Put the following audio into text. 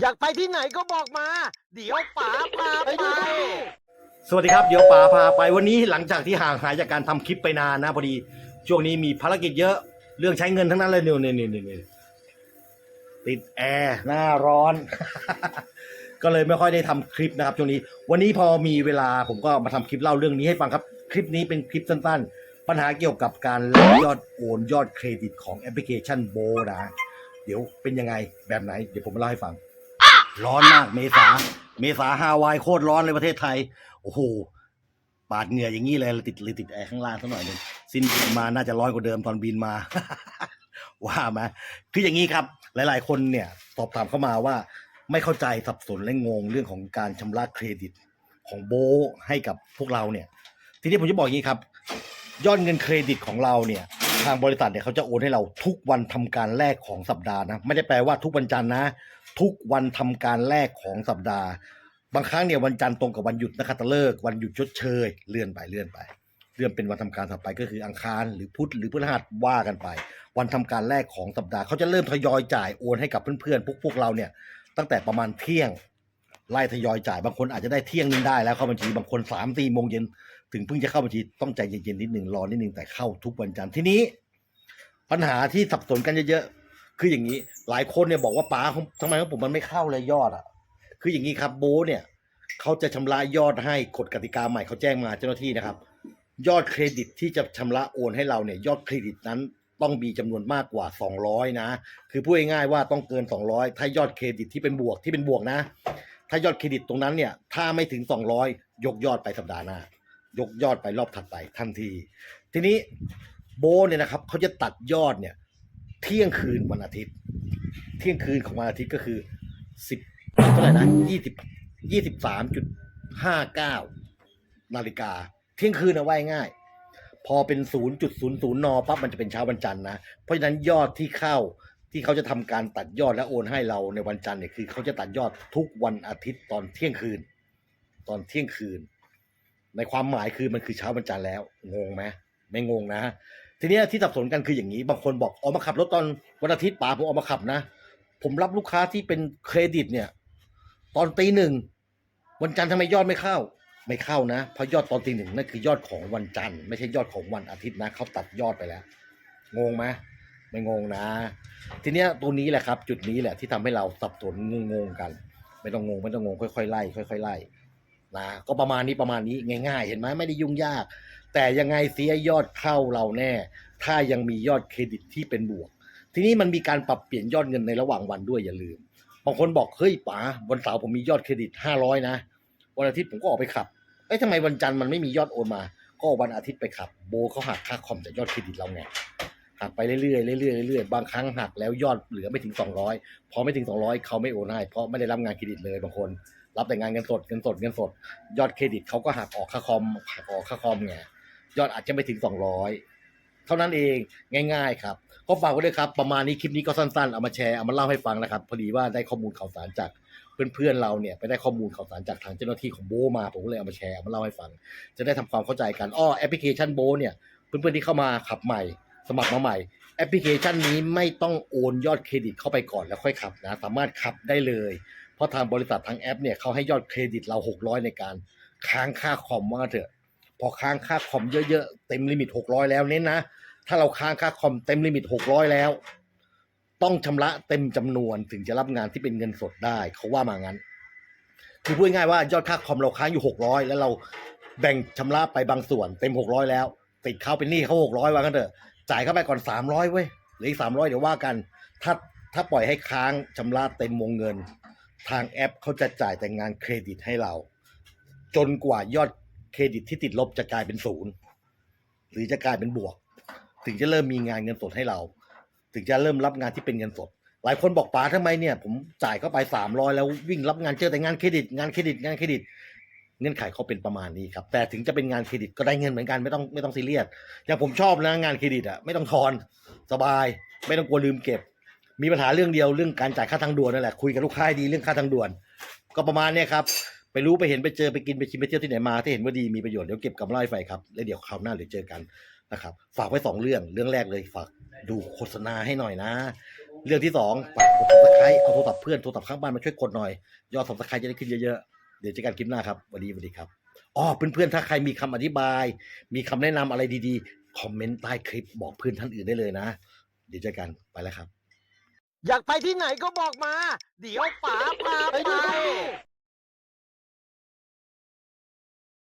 อยากไปที่ไหนก็บอกมา เดี๋ยวป๋าพาไป สวัสดีครับเดี๋ยวป๋าพาไปวันนี้หลังจากที่ห่างหายจากการทำคลิปไปนานนะพอดี ช่วงนี้มีภารกิจเยอะเรื่องใช้เงินทั้งนั้นเลยเนี่ยเนี่ยเนี่ยเนี่ยติดแอร์หน้าร้อน ก็เลยไม่ค่อยได้ทำคลิปนะครับช่วงนี้ วันนี้พอมีเวลาผมก็มาทำคลิปเล่าเรื่องนี้ให้ฟังครับ คลิปนี้เป็นคลิปสั้นๆ ปัญหาเกี่ยวกับการแลกยอดโอนยอดเครดิตของแอปพลิเคชันโบนะเดี๋ยวเป็นยังไงแบบไหน เดี๋ยวผมมาเล่าให้ฟัง ร้อนมาก เมษา เมษาฮาวายโคตรร้อนเลยประเทศไทย โอ้โห ปาดเหงื่ออย่างนี้เลยติดเลยติดแอร์ข้างล่างสักหน่อยหนึงสิ้นบินมาน่าจะร้อยกว่าเดิมตอนบินมา ว่าไหมคืออย่างนี้ครับ หลาย ๆ คนเนี่ยสอบถามเข้ามาว่า ไม่เข้าใจสับสนและงงเรื่องของการชำระเครดิตของโบให้กับพวกเราเนี่ย ทีนี้ผมจะบอกอย่างนี้ครับ ยอดเงินเครดิตของเราเนี่ยทางบริษัทเนี่ยเขาจะโอนให้เราทุกวันทำการแรกของสัปดาห์นะ ไม่ได้แปลว่าทุกวันจันทร์นะ ทุกวันทำการแรกของสัปดาห์ บางครั้งเนี่ยวันจันทร์ตรงกับวันหยุดนะครับตะเลิกษ์วันหยุดชดเชยเลื่อนไปเลื่อนไป เลื่อนเป็นวันทำการถัดไปก็คืออังคารหรือพุธหรือพฤหัสว่ากันไป วันทำการแรกของสัปดาห์เขาจะเริ่มทยอยจ่ายโอนให้กับเพื่อนๆพวกพวกเราเนี่ยตั้งแต่ประมาณเที่ยงไล่ทยอยจ่ายบางคนอาจจะได้เที่ยงนึงได้แล้วเข้าบัญชีบางคนสามสี่โมงเย็นถึงเพิ่งจะเข้าบัญชีต้องใจเย็นๆนิดหนึ่งรอนิดหนึ่งแต่เข้าทุกวันจันทร์ทีนี้ ปัญหาที่สับสนกันเยอะ คืออย่างนี้หลายคนเนี่ยบอกว่าป๋าทำไมของผมมันไม่เข้าเลยยอดอะ คืออย่างนี้ครับโบเนี่ยเขาจะชำระยอดให้กฎกติกาใหม่เขาแจ้งมาเจ้าหน้าที่นะครับ ยอดเครดิตที่จะชำระโอนให้เราเนี่ยยอดเครดิตนั้นต้องมีจำนวนมากกว่า 200 นะ คือพูดง่ายๆว่าต้องเกิน 200 ถ้ายอดเครดิตที่เป็นบวกที่เป็นบวกนะ ถ้ายอดเครดิตตรงนั้นเนี่ย ถ้าไม่ถึง 200 ยกยอดไปสัปดาห์หน้า ยกยอดไปรอบถัดไปทันที ทีนี้โบเนี่ยนะครับเขาจะตัดยอดเนี่ย เที่ยงคืนวันอาทิตย์ เที่ยงคืนของวันอาทิตย์ก็คือสิบเท่าไหร่นะยี่สิบยี่สิบสามจุดห้าเก้านาฬิกา เที่ยงคืนเอาไว้ง่าย พอเป็นศูนย์จุดศูนย์ศูนย์นอปั๊บมันจะเป็นเช้าวันจันทร์นะ เพราะฉะนั้นยอดที่เข้าที่เขาจะทำการตัดยอดและโอนให้เราในวันจันทร์เนี่ยคือเขาจะตัดยอดทุกวันอาทิตย์ตอนเที่ยงคืน ตอนเที่ยงคืน ในความหมายคือมันคือเช้าวันจันทร์แล้ว งงไหมไม่งงนะ ทีนี้ที่สับสนกันคืออย่างนี้ บางคนบอกออกมาขับรถตอนวันอาทิตย์ป๋าผมออกมาขับนะ ผมรับลูกค้าที่เป็นเครดิตเนี่ย ตอนตีหนึ่งวันจันทร์ทำไมยอดไม่เข้า ไม่เข้านะเพราะยอดตอนตีหนึ่งนั่นคือยอดของวันจันทร์ไม่ใช่ยอดของวันอาทิตย์นะเขาตัดยอดไปแล้ว งงไหมไม่งงนะ ทีเนี้ยตัวนี้แหละครับ จุดนี้แหละที่ทำให้เราสับสนงงๆกัน ไม่ต้องงงไม่ต้องงงค่อยๆไล่ค่อยๆไล่ นะก็ประมาณนี้ประมาณนี้ง่าย ๆ เห็นไหมไม่ได้ยุ่งยาก แต่ยังไงเสียยอดเข้าเราแน่ ถ้ายังมียอดเครดิตที่เป็นบวก ทีนี้มันมีการปรับเปลี่ยนยอดเงินในระหว่างวันด้วยอย่าลืมบางคนบอกเฮ้ยป๋าวันเสาร์ผมมียอดเครดิตห้าร้อยนะวันอาทิตย์ผมก็ออกไปขับเอ้ยทำไมวันจันทร์มันไม่มียอดโอนมา ก็วันอาทิตย์ไปขับ โบเขาหักค่าคอมจากยอดเครดิตเราไงหักไปเรื่อยๆเรื่อยๆเรื่อยๆบางครั้งหักแล้วยอดเหลือไม่ถึงสองร้อยพอไม่ถึงสองร้อยเขาไม่โอนให้เพราะไม่ได้รับงานเครดิตเลยบางคน รับแต่งานเงินสดเงินสดเงินสด ยอดเครดิตเขาก็หักออกค่าคอมหักออกค่าคอมไงยอดอาจจะไม่ถึงสองร้อยเท่านั้นเองง่าย ๆ ครับ ก็ฝากไว้ด้วยครับ ประมาณนี้คลิปนี้ก็สั้นๆ เอามาแชร์เอามาเล่าให้ฟังนะครับ พอดีว่าได้ข้อมูลข่าวสารจากเพื่อนๆเราเนี่ยไปได้ข้อมูลข่าวสารจากทางเจ้าหน้าที่ของโบมาผมก็เลยเอามาแชร์เอามาเล่าให้ฟัง จะได้ทำความเข้าใจกันอ้อแอปพลิเคชันโบเนี่ยเพื่อนๆที่เข้ามาขับใหม่ สมัครมาใหม่ แอปพลิเคชันนี้ไม่ต้องโอนยอดเครดิตเข้าไปก่อนแล้วค่อยขับนะ สามารถขับได้เลย เพราะทางบริษัททางแอปเนี่ยเขาให้ยอดเครดิตเรา 600 ในการค้างค่าคอมว่าเถอะ พอค้างค่าคอมเยอะๆ เต็มลิมิต 600 แล้วเน้นนะ ถ้าเราค้างค่าคอมเต็มลิมิต 600 แล้ว ต้องชำระเต็มจำนวนถึงจะรับงานที่เป็นเงินสดได้เขาว่ามางั้น คือพูดง่ายว่ายอดค่าคอมเราค้างอยู่ 600 แล้วเราแบ่งชำระไปบางส่วนเต็ม 600 แล้ว ติดเขาเป็นหนี้เขา600ว่างั้นเถอะ จ่ายเข้าไปก่อน 300เว้ยหลืออีก300 เดี๋ยวว่ากัน ถ้าถ้าปล่อยให้ค้างชำระเต็มวงเงิน ทางแอปเขาจะจ่ายแต่งานเครดิตให้เรา จนกว่ายอดเครดิตที่ติดลบจะกลายเป็นศูนย์หรือจะกลายเป็นบวก ถึงจะเริ่มมีงานเงินสดให้เรา ถึงจะเริ่มรับงานที่เป็นเงินสด หลายคนบอกป๋าทำไมเนี่ย ผมจ่ายเข้าไปสามร้อยแล้ววิ่งรับงานเจอแต่งานเครดิต งานเครดิตงานเครดิตเงื่อนไขเขาเป็นประมาณนี้ครับ แต่ถึงจะเป็นงานเครดิตก็ได้เงินเหมือนกันไม่ต้องไม่ต้องซีเรียสอย่างผมชอบนะงานเครดิตอะไม่ต้องทอนสบาย ไม่ต้องกลัวลืมเก็บ มีปัญหาเรื่องเดียวเรื่องการจ่ายค่าทางด่วนนั่นแหละคุยกับลูกค้าให้ดีเรื่องค่าทางด่วน ก็ประมาณเนี้ยครับไปรู้ไปเห็นไปเจอไปกินไปชิมไปเที่ยวที่ไหนมาที่เห็นว่าดีมีประโยชน์เดี๋ยวเก็บกำไรไฟครับแล้วเดี๋ยวคราวหน้าเดี๋ยวเจอกันนะครับฝากไว้สองเรื่องเรื่องแรกเลยฝากดูโฆษณาให้หน่อยนะ เรื่องที่สองฝากกดสับสไครต์เอาโทรศัพท์เพื่อนโทรศัพท์ข้างบ้านมาช่วยกดหน่อยยอดสับสไครต์จะได้ขึ้นเยอะๆเดี๋ยวเจอกันคลิปหน้าครับสวัสดีสวัสดีครับอ๋อเพื่อนๆถ้าใครมีคำอธิบาย มีคำแนะนำอะไรดีๆคอมเมนต์ใต้คลิปบอกเพื่อนท่านอื่นได้เลยนะ เดี๋ยวเจอกันไปแล้วครับ อยากไปที่ไหนก็บอกมา เดี๋ยวป๋าพาไป